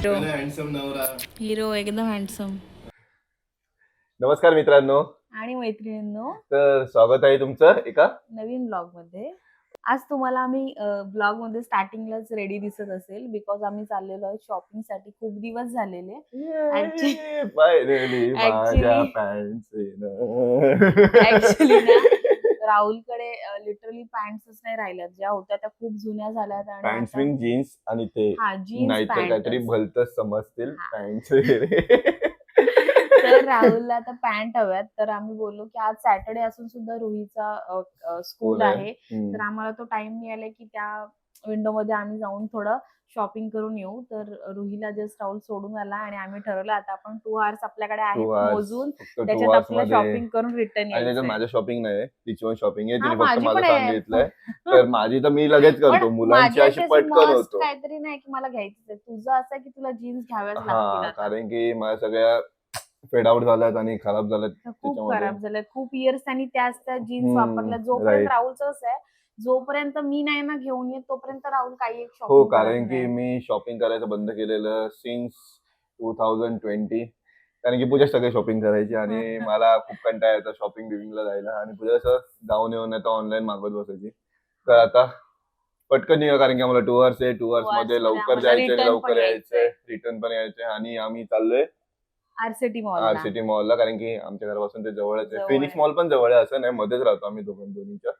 Hero एकदम handsome नमस्कार मित्रांनो. आणि मैत्रिणींनो. तर स्वागत आहे तुमचं एका? नवीन ब्लॉगमध्ये. आज तुम्हाला आम्ही ब्लॉगमध्ये स्टार्टिंगलाच रेडी दिसत असेल बिकॉज आम्ही चाललेलो आहे शॉपिंगसाठी. खूप दिवस झालेले. ऍक्च्युली ना राहुलकडे लिटरली पॅन्ट्सच नाही राहिल्यात. ज्या होत्या त्या खूप जुन्या झाल्यात आणि पॅन्ट जीन्स आणि ते हा जीन्स काहीतरी भलतच समजतील. पॅन्ट वगैरे. तर राहुलला आता पॅन्ट हव्यात. तर आम्ही बोललो की आज सॅटर्डे असून सुद्धा रुहीचा स्कूल आहे. आहे. तर आम्हाला तो टाइम मिळाला की त्या विंडो मध्ये आम्ही जाऊन थोडं शॉपिंग करून येऊ. तर रुहीला जस्ट राहुल सोडून आला आणि आम्ही ठरवलं आता आपण टू आवर्स आपल्याकडे आहेत hours, मोजून. त्याच्यात आपलं शॉपिंग करून रिटर्न त्याच्यात माझं शॉपिंग नाही तिची पण शॉपिंग आहे. तिने फक्त मला आहे. सांगितलंय तर माझी तर मी लगेच करतो. मुलांची अशी पटकन होतो. काहीतरी नाही की मला घ्यायचं तुझं असं आहे की तुला जीन्स घ्याव्याच लागतील. कारण की माझ्या सगळ्या फेड आउट झाल्यात आणि खराब झाल्यात खूप त्याच्यामध्ये. खराब झालं खूप इयर्स त्यांनी त्याच त्या जीन्स हम्म, वापरल्या. जोपर्यंत right. राहुलचं असं आहे जोपर्यंत मी नाही ना घेऊन येत तोपर्यंत राहुल काही एक हो कारण की मी शॉपिंग करायचं बंद केलेलं सिन्स टू थाउजंड ट्वेंटी कारण की पूजा सगळे शॉपिंग करायची आणि मला खूप कंटाळा येतो शॉपिंग बिपिंगला जायला. आणि पूजा असं जाऊन येऊन येतं ऑनलाईन मागवत बसायची. तर आता पटकन निघा कारण की आम्हाला टू आवर्स आहे. टू आवर्स hours मध्ये मध्ये लवकर आम्हाला जायचंय return लवकर यायचंय. रिटर्न पण यायचंय आणि आम्ही चाललोय. R City R mall city मॉलला कारण की आमच्या घरापासून ते जवळच आहे. फिनिक्स. मॉल पण जवळ आहे असं नाही मध्येच राहतो आम्ही दोघं दोन्हीच्या.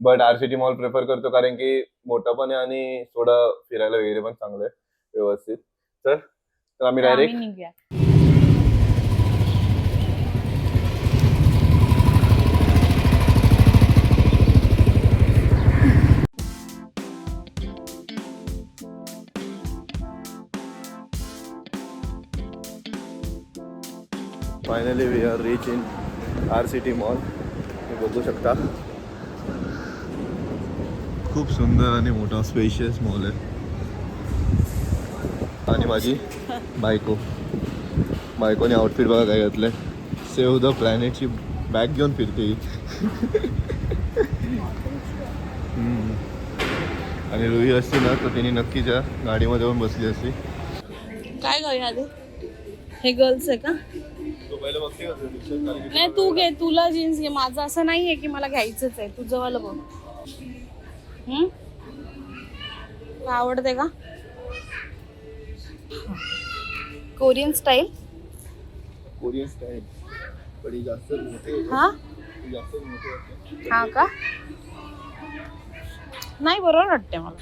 But R City mall prefer करतो कारण की मोठं पण आहे आणि थोडं फिरायला वगैरे पण चांगलं आहे व्यवस्थित. तर तर आम्ही direct finally we are reach in R City mall हे बघू शकता. खूप सुंदर आणि मोठा स्पेशियस मॉल आहे. आणि माझी बायको. बायकोने आउटफिट बघा काय घातलं सेव्ह द प्लॅनेटची बॅग घेऊन फिरते आणि रुई असती ना तर तिने नक्कीच या गाडीमध्ये येऊन बसली असती. काय आधी हे गर्ल्स आहे का? नाही तू घे तुला जीन्स घे. माझं असं नाहीये की मला घ्यायचंच आहे. तुझं वाला बघ. हम्म? आवडते का? Korean style? Korean style. ही जास्त हा. हा का? नाही बरोबर वाटते मला.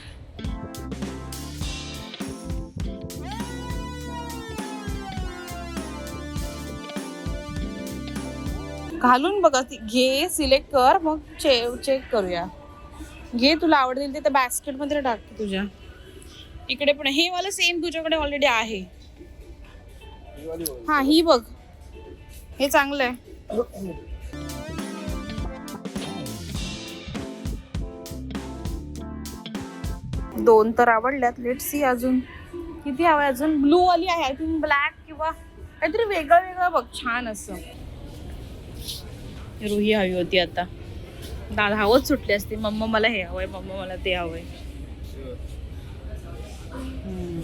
घालून बघा ती घे सिलेक्ट कर मग चे चेक करूया. घे तुला आवडतील ते त्या basket मध्ये टाक तुझ्या. इकडे पण हे वाला सेम तुझ्याकडे ऑलरेडी आहे. हा ही बघ. हे चांगलं आहे. दोन तर आवडल्यात. लेट सी अजून. किती हवं अजून? ब्लू वाली आहे. आय थिंक ब्लॅक किंवा काहीतरी वेगळं वेगळं बघ. छान असं. रुही हवी होती आता. दादा हवंच सुटली असते मम्मा मला हे हवंय मम्मा मला ते हवंय. हम्म.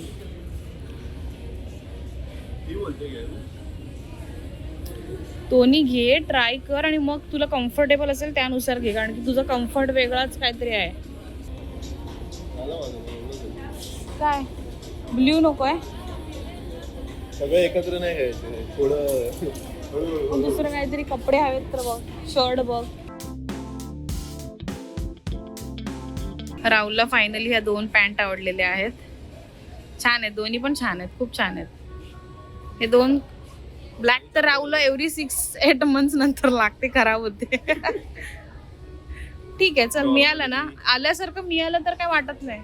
दोन्ही घे ट्राय कर आणि मग तुला कम्फर्टेबल असेल त्यानुसार घे. कारण की तुझा कम्फर्ट वेगळाच काहीतरी आहे. काय? ब्ल्यू नको आहे? सगळं एकत्र नाही घ्यायचं. थोडं मग दुसरं काहीतरी कपडे हवेत तर बघ शर्ट बघ. राहुलला फायनली ह्या दोन पॅन्ट आवडलेल्या आहेत. छान आहेत दोन्ही पण छान आहेत खूप छान आहेत. हे दोन ब्लॅक तर राहुलला एव्हरी सिक्स एट मंथ्स नंतर लागते खराब होते. ठीक आहे चल मिळालं ना? आल्यासारखं मिळालं तर काय वाटत नाही.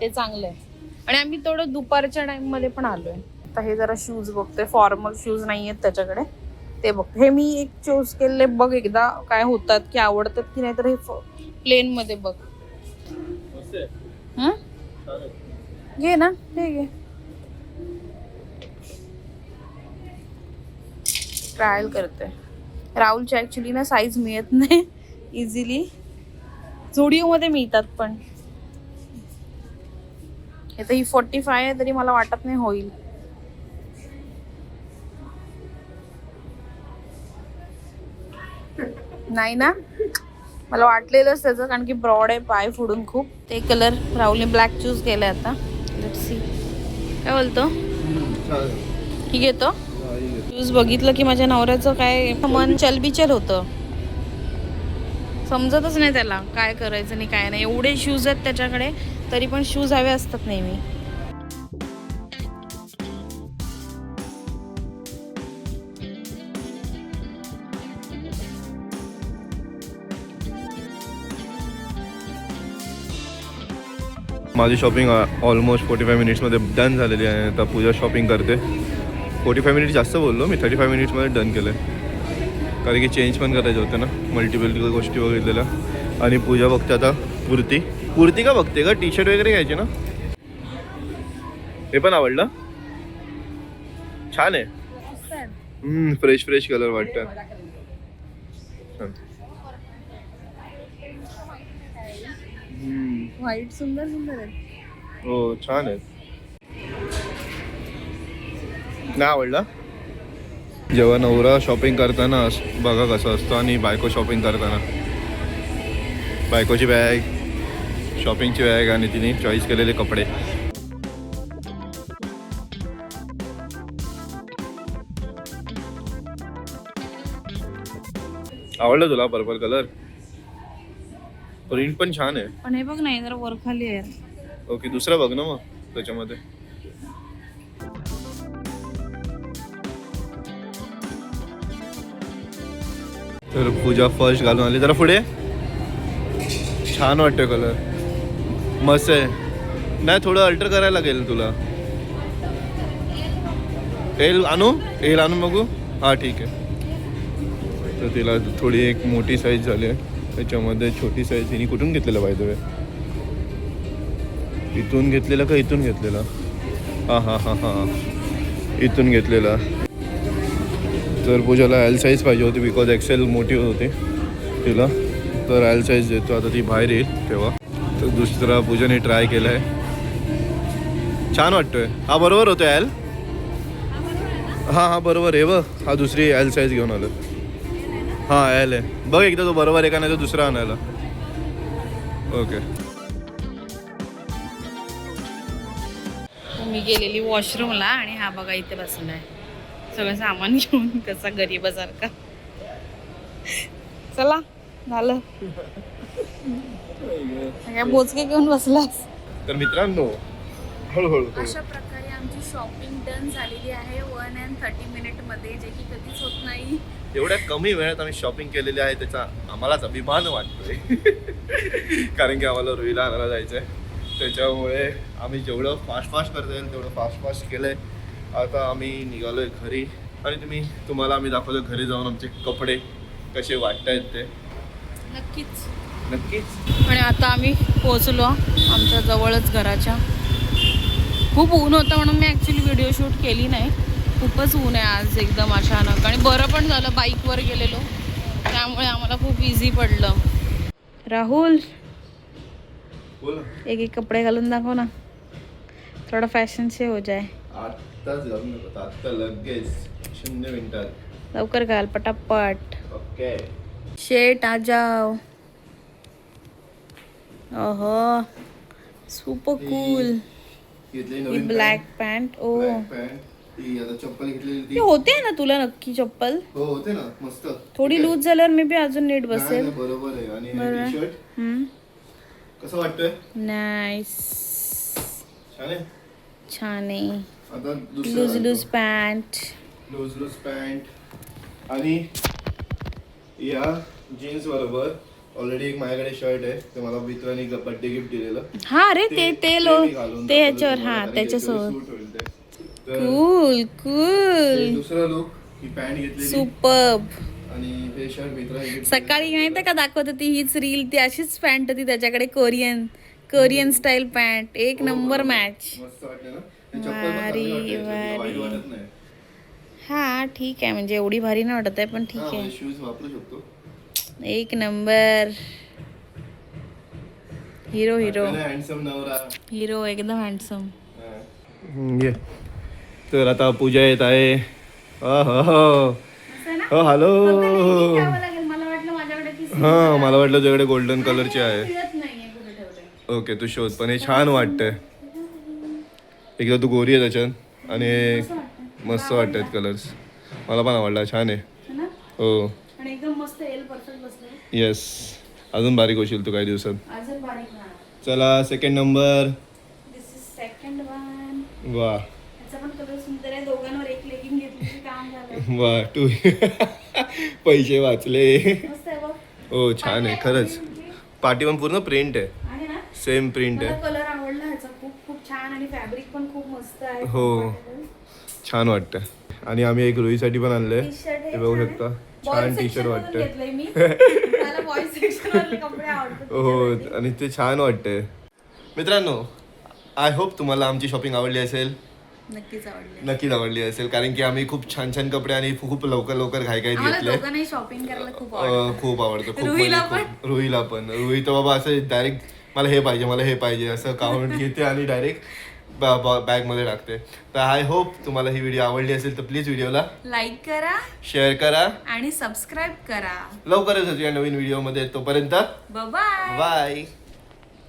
ते चांगलं आहे. आणि आम्ही थोडं दुपारच्या टाइममध्ये पण आलोय. आता हे जरा शूज बघते फॉर्मल शूज नाही आहेत त्याच्याकडे. ते बघ. हे मी एक चूज केलेले बघ एकदा काय होतात की आवडतात की नाही तर हे प्लेन मध्ये बघ. घे ना. हे घे. ट्रायल करते राहुलच्या ऍक्च्युली ना साईज मिळत नाही. इझिली झुडिओ मध्ये मिळतात पण. हे तर ही फोर्टी फाय आहे तरी मला वाटत नाही होईल. नाही ना? मला वाटलेलंच त्याचं कारण की ब्रॉड आहे पाय फोडून खूप. ते कलर राहुलने ब्लॅक चूज केलाय आता. लेट्स सी काय बोलतो? ही घेतो शूज बघितलं की माझ्या नवऱ्याचं काय मन चलबिचल होतं. समजतच नाही त्याला काय करायचं नाही काय नाही. एवढे शूज आहेत त्याच्याकडे तरी पण शूज हवे असतात नेहमी. माझी शॉपिंग ऑलमोस्ट फोर्टी फाय मिनिट्समध्ये डन झालेली आहे. आता पूजा शॉपिंग करते. फोर्टी फाय मिनिट्स जास्त बोललो. मी थर्टी फाय मिनिट्समध्ये डन केलं आहे कारण की चेंज पण करायचं होतं ना. मल्टिपल गोष्टी बघितलेल्या. आणि पूजा बघते आता कुर्ती कुर्ती का बघते का टी शर्ट वगैरे घ्यायची ना? हे पण आवडलं? छान आहे. फ्रेश फ्रेश कलर वाटतं छान. हम्म. व्हाईट सुंदर सुंदर आहे हो छान आहे नाही आवडला? जेव्हा नवरा शॉपिंग करताना अस- बघा कसं असतं आणि बायको शॉपिंग करताना. बायकोची बॅग शॉपिंगची बॅग आणि तिने चॉईस केलेले कपडे. आवडलं तुला पर्पल कलर प्रिंट पण छान आहे. पण हे बघ नाही जरा वर खाली आहे. ओके दुसरा बघ ना मग त्याच्यामध्ये. तर पूजा फर्स्ट घालून आली. जरा पुढे. छान वाटतं कलर मस्त आहे. नाही थोडं अल्टर करायला लागेल तुला. एल आणू? एल आणू बघू? हा ठीक आहे. तर तिला थोडी एक मोठी साईज झाली आहे. त्याच्यामध्ये छोटी साईज हिने कुठून घेतलेलं पाहिजे इथून घेतलेला का इथून घेतलेला? हां हां हां हां. इथून घेतलेला. तर पूजाला एल साईज पाहिजे होती बिकॉज एक्सेल मोठी होती तिला. तर एल साईज देतो. आता ती बाहेर येईल तेव्हा. तर दुसरा पूजाने ट्राय केला आहे छान वाटतोय. हा बरोबर होतो एल हां हां बरोबर आहे. बघ. हा दुसरी एल साईज घेऊन आलो हां एल आहे बघ एकदा तो बरोबर आहे का नाही तो दुसरा आणायला. ओके मी गेलेली वॉशरूमला आणि हा बघा इथे बसलाय. सगळं सामान घेऊन कसा गरीबासारखा. चला झालं. काय बोचके घेऊन बसलास. तर मित्रांनो हळूहळू अशा प्रकारे आमची शॉपिंग डन झालेली आहे. वन अँड थर्टी मिनिटमध्ये जे की कधीच होत नाही. एवढ्या कमी वेळात आम्ही शॉपिंग केलेली आहे त्याचा आम्हालाच अभिमान वाटतोय. कारण की आम्हाला रुईला आणायला जायचं आहे त्याच्यामुळे आम्ही जेवढं फास्ट फास्ट करता येईल तेवढं फास्ट फास्ट केलं आहे आता आम्ही निघालो आहे घरी. आणि तुम्ही तुम्हाला आम्ही दाखवतो घरी जाऊन आमचे कपडे कसे वाटत आहेत ते. नक्कीच. नक्कीच. आणि आता आम्ही पोहोचलो आमच्या जवळच घराच्या. खूप ऊन होतं म्हणून मी ॲक्च्युली व्हिडिओ शूट केली नाही. खूपच ऊन आहे आज एकदम अचानक. आणि बरं पण झालं बाईकवर गेलेलो. त्यामुळे आम्हाला खूप इझी पडलं. राहुल एक एक कपडे घालून दाखव ना. थोडा फॅशन से हो जाए आत्ताच घालून नको आत्ता लगेच. शून्य मिनिटात. लवकर घाल पटापट. ओके. शेट आ जाओ ओहो सुपर कूल ब्लॅक पॅन्ट ओ. ती आता चप्पल घेतलेली ती. ती होते ना तुला नक्की चप्पल? हो होते ना मस्त. थोडी लूज झाल्यावर मी बी अजून नीट बसेल. बरोबर आहे. आणि शर्ट कसं वाटतंय? नाईस छान आहे? छान आहे. आता loose loose pant. Loose loose pant. आणि या जीन्स बरोबर ऑलरेडी एक माझ्याकडे शर्ट आहे. ते मला मित्राने बर्थडे गिफ्ट दिलेलं. हा रे ते ते लो ते ह्याच्यावर हा त्याच्यासोबत. कूल कूल दुसरा लुक ही पॅन्ट घेतलेली. सुपर्ब आणि हे शर्ट gift सकाळी माहिती का दाखवत होती हीच रील ती अशीच पॅन्ट होती त्याच्याकडे कोरियन कोरियन स्टाईल पॅन्ट एक नंबर. मॅच मस्त वाटते ना? हे चप्पल पण भारी, भारी. हा ठीक आहे. म्हणजे एवढी भारी नाही वाटत आहे पण ठीक आहे. शूज वापरू शकतो. एक नंबर हिरो हिरो हिरो एकदम हँडसम ये. तर आता पूजा येत आहे. हो हो हो. हो हॅलो. हा मला वाटलं तुझ्याकडे गोल्डन कलरची आहे. ओके तू शोध पण हे छान वाटतंय. एकदा तू गोरी आहे त्याच्यात आणि मस्त वाटत कलर्स मला पण आवडला छान आहे. है ना? आणि एकदम मस्त एल परफेक्ट बसलं येस अजून बारीक होशील तू काही दिवसात. चला सेकंड नंबर वा याचा पण कलर सुंदर आहे दोघांवर एक लेगिंग घेतली की काम झालं वा टू पैसे वाचले. हो छान आहे खरंच. पाठी पण पूर्ण प्रिंट आहे. सेम प्रिंट आहे. कलर आवडला ह्याचा. खूप खूप छान आणि फॅब्रिक पण खूप मस्त आहे. हो. छान वाटतं आणि आम्ही एक रोहीसाठी पण आणलंय. हे हे बघू शकता. छान टी शर्ट आवडतात हो. आणि ते छान वाटतंय. मित्रांनो आय होप तुम्हाला आमची शॉपिंग आवडली असेल. नक्कीच आवडले. नक्कीच आवडली असेल. कारण की आम्ही खूप छान छान कपडे आणि खूप लवकर लवकर घाई घाईत आम्हाला घेतले. दोघांनाही शॉपिंग करायला खूप आवडतं. अं, खूप आवडतं. खूप रुहीला म्हणजे खूप रुहीला पण. रुही तर बाबा असं डायरेक्ट मला हे पाहिजे मला हे पाहिजे असं काउंट घेते आणि डायरेक्ट बॅगमध्ये टाकते. तर आय होप तुम्हाला ही व्हिडिओ आवडली असेल तर प्लीज व्हिडिओला लाईक करा. शेअर करा. आणि सबस्क्राईब करा. लवकरच येऊया नवीन व्हिडिओमध्ये. तोपर्यंत बाय बाय